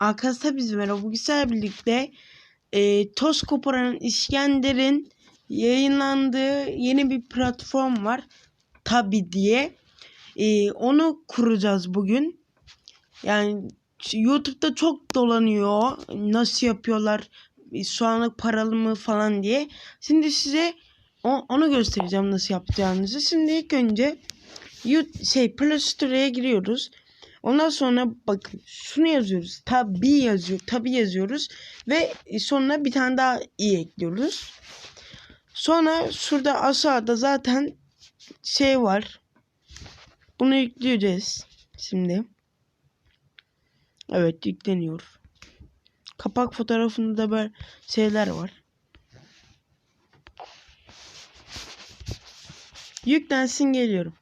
Arkadaşlar biz merhaba. Bugün birlikte e, Toz Koparan İskender'in yayınlandığı yeni bir platform var. Tabi diye. E, onu kuracağız bugün. Yani YouTube'da çok dolanıyor. Nasıl yapıyorlar? Şu anlık paralı mı falan diye. Şimdi size o- onu göstereceğim nasıl yapacağınızı. Şimdi ilk önce şey Play Store'ya giriyoruz. Ondan sonra bakın şunu yazıyoruz. Tabi yazıyor. Tabi yazıyoruz. Ve sonra bir tane daha i ekliyoruz. Sonra şurada aşağıda zaten şey var. Bunu yükleyeceğiz. Şimdi. Evet yükleniyor. Kapak fotoğrafında da böyle şeyler var. Yüklensin geliyorum.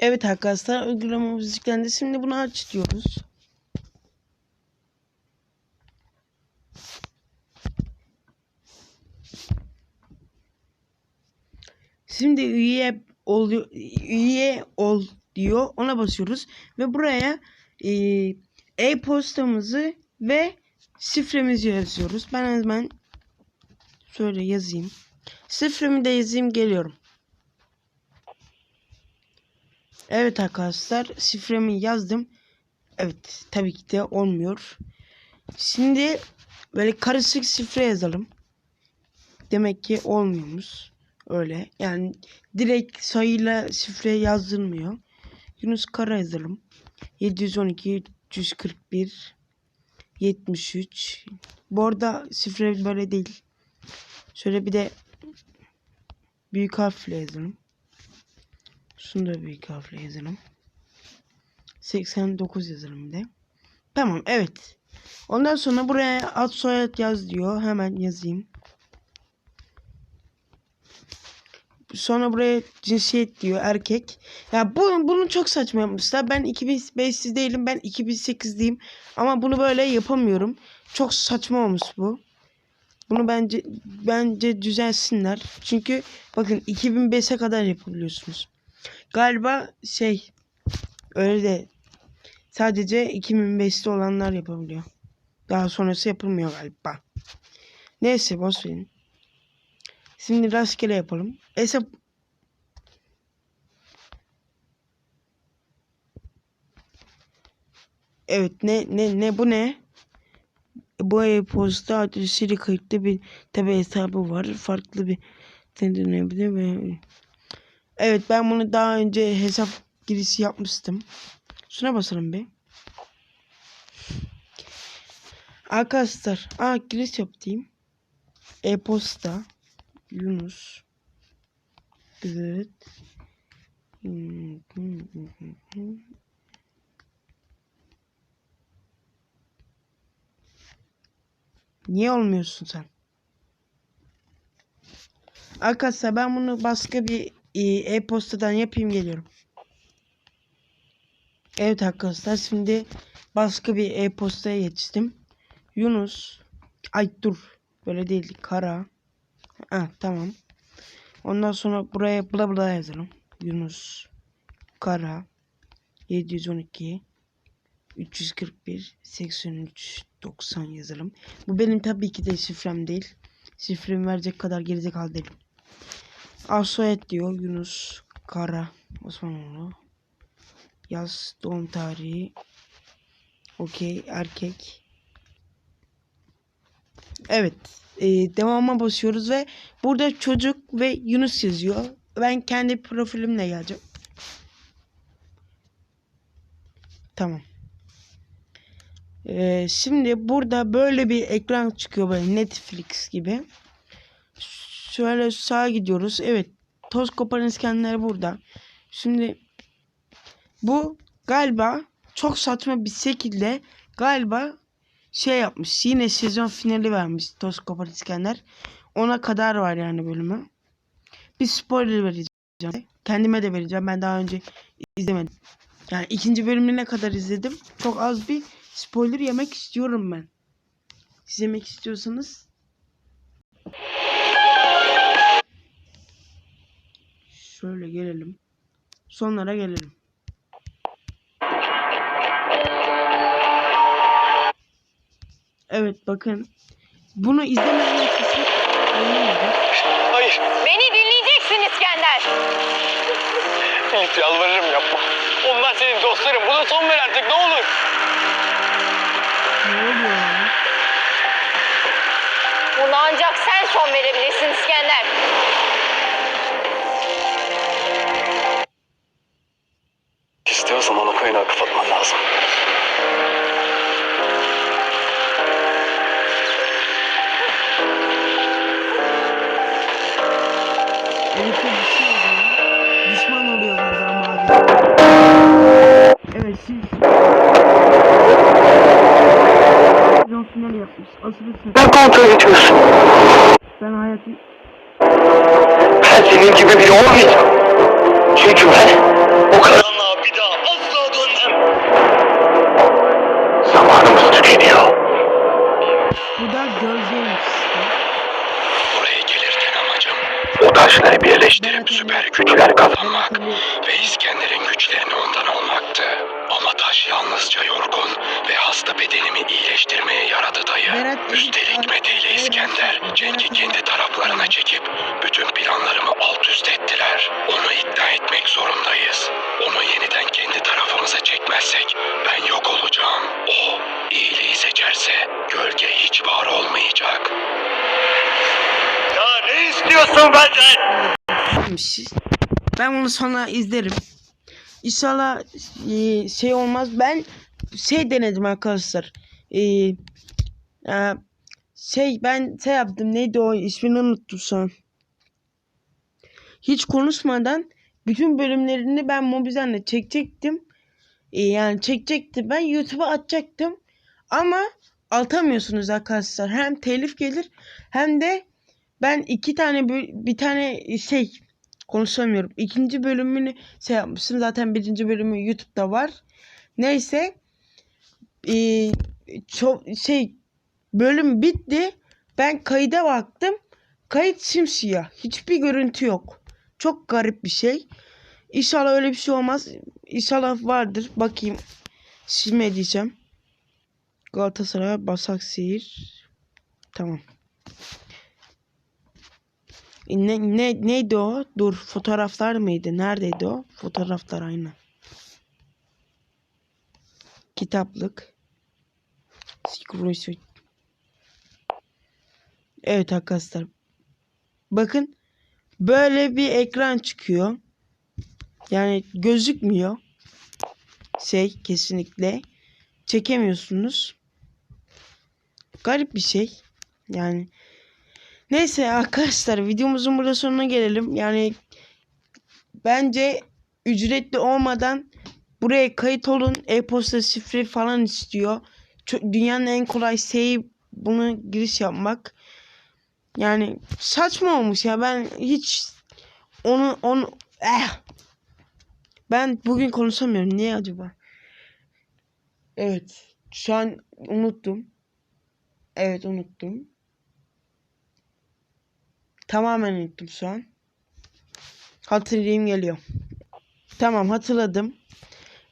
Evet arkadaşlar uygulamamız yüklendi. Şimdi bunu aç diyoruz. Şimdi üye oluyor üye ol diyor. Ona basıyoruz ve buraya e, e-postamızı ve şifremizi yazıyoruz. Ben hemen şöyle yazayım. Şifremi de yazayım geliyorum. Evet arkadaşlar şifremi yazdım. Evet tabii ki de olmuyor. Şimdi böyle karışık şifre yazalım. Demek ki olmuyormuş. Öyle yani direkt sayıyla şifre yazdırmıyor. Yunus Kara yazalım. 712 341 73 Bu arada şifre böyle değil. Şöyle bir de büyük harfle yazalım. Şunu da büyük harfle yazalım. 89 yazalım bir de. Tamam evet. Ondan sonra buraya ad soyad yaz diyor. Hemen yazayım. Sonra buraya cinsiyet diyor erkek. Ya bu bunu çok saçma yapmışlar. Ben 2005'siz değilim. Ben 2008'liyim. Ama bunu böyle yapamıyorum. Çok saçma olmuş bu. Bunu bence bence düzelsinler. Çünkü bakın 2005'e kadar yapabiliyorsunuz. Galiba şey öyle de sadece 2005'te olanlar yapabiliyor. Daha sonrası yapılmıyor galiba. Neyse boş verin. Şimdi rastgele yapalım. Hesap Evet ne ne ne bu ne? Bu e-posta adresiyle kayıtlı bir tabi hesabı var. Farklı bir dönebilir ve Evet ben bunu daha önce hesap girişi yapmıştım. Şuna basalım bir. Arkadaşlar, aa giriş yapayım. E-posta Yunus Evet. Niye olmuyorsun sen? Arkadaşlar ben bunu başka bir e-postadan yapayım geliyorum. Evet arkadaşlar şimdi başka bir e-postaya geçtim. Yunus ay dur böyle değil kara. Ha tamam. Ondan sonra buraya bla bla yazalım. Yunus kara 712 341 83 90 yazalım. Bu benim tabii ki de şifrem değil. Şifremi verecek kadar gerizekalı değilim. Asoyet diyor Yunus Kara Osmanoğlu. Yaz doğum tarihi. Okey erkek. Evet. E, devama basıyoruz ve burada çocuk ve Yunus yazıyor. Ben kendi profilimle geleceğim. Tamam. Ee, şimdi burada böyle bir ekran çıkıyor böyle Netflix gibi. Şöyle sağa gidiyoruz. Evet. Toz koparan İskender burada. Şimdi bu galiba çok saçma bir şekilde galiba şey yapmış. Yine sezon finali vermiş Toz koparan İskender. Ona kadar var yani bölümü. Bir spoiler vereceğim. Kendime de vereceğim. Ben daha önce izlemedim. Yani ikinci bölümüne kadar izledim. Çok az bir spoiler yemek istiyorum ben. Siz yemek istiyorsanız şöyle gelelim. Sonlara gelelim. Evet bakın. Bunu izlemeyenler kesin anlamadı. Hayır. Beni dinleyeceksin İskender. Elif yalvarırım yapma. Onlar senin dostların. Buna son ver artık ne olur. Ne oluyor ya? Buna ancak sen son verebilirsin İskender. Bir şey oluyor. Düşman. Evet siz... Sezon finali yapmış. Asılırsın. Ben kontrol ediyorsun. Ben hayatım... Ben senin gibi biri olmayacağım. Çünkü ben o karanlığa taşları birleştirip süper güçler kazanmak ve İskender'in güçlerini ondan almaktı. Ama taş yalnızca yorgun ve hasta bedenimi iyileştirmeye yaradı dayı. Berat- Üstelik Mete ile İskender Cenk'i kendi taraflarına çekip bütün planlarımı alt üst ettiler. Onu ikna etmek zorundayız. Onu yeniden kendi tarafımıza çekmezsek ben yok olacağım. O iyiliği seçerse gölge hiç var olmayacak. Benden? Siz. Ben bunu sonra izlerim. İnşallah e, şey olmaz. Ben şey denedim arkadaşlar. E, şey ben şey yaptım. Neydi o ismini unuttum an. Hiç konuşmadan bütün bölümlerini ben Mobizen'le çekecektim. E, yani çekecektim. Ben YouTube'a atacaktım. Ama atamıyorsunuz arkadaşlar. Hem telif gelir hem de ben iki tane bir tane şey konuşamıyorum. İkinci bölümünü şey yapmıştım. Zaten birinci bölümü YouTube'da var. Neyse. Ee, çok şey bölüm bitti. Ben kayıda baktım. Kayıt simsiyah. Hiçbir görüntü yok. Çok garip bir şey. İnşallah öyle bir şey olmaz. İnşallah vardır. Bakayım. Silme diyeceğim. Galatasaray Başakşehir. Tamam. Ne, ne, neydi o? Dur fotoğraflar mıydı? Neredeydi o? Fotoğraflar aynı. Kitaplık. Evet arkadaşlar. Bakın. Böyle bir ekran çıkıyor. Yani gözükmüyor. Şey kesinlikle. Çekemiyorsunuz. Garip bir şey. Yani Neyse arkadaşlar videomuzun burada sonuna gelelim. Yani bence ücretli olmadan buraya kayıt olun. E-posta şifre falan istiyor. Dünyanın en kolay şeyi bunu giriş yapmak. Yani saçma olmuş ya. Ben hiç onu onu eh. Ben bugün konuşamıyorum. Niye acaba? Evet. Şu an unuttum. Evet unuttum. Tamamen unuttum şu an. Hatırlayayım geliyor. Tamam hatırladım.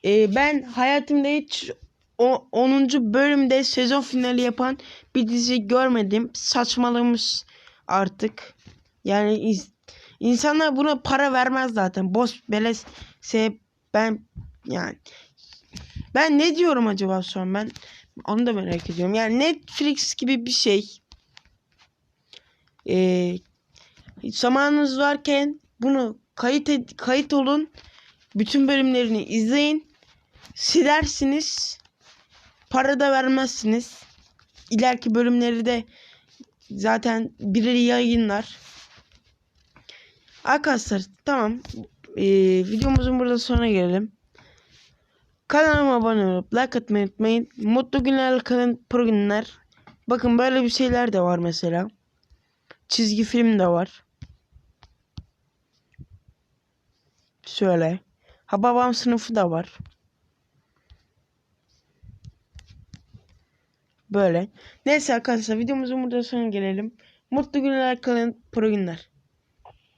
Ee, ben hayatımda hiç o 10. bölümde sezon finali yapan bir dizi görmedim. Saçmalamış artık. Yani insanlar buna para vermez zaten. Boş beleş şey ben yani ben ne diyorum acaba şu an ben onu da merak ediyorum. Yani Netflix gibi bir şey. Ee, zamanınız varken bunu kayıt ed- kayıt olun. Bütün bölümlerini izleyin. Silersiniz. Para da vermezsiniz. İleriki bölümleri de zaten biri yayınlar. Arkadaşlar tamam. Ee, videomuzun burada sonuna gelelim. Kanalıma abone olup like atmayı unutmayın. Mutlu günler kalın pro günler. Bakın böyle bir şeyler de var mesela. Çizgi film de var. Şöyle. Ha babam sınıfı da var. Böyle. Neyse arkadaşlar videomuzun burada sonuna gelelim. Mutlu günler kalın pro günler.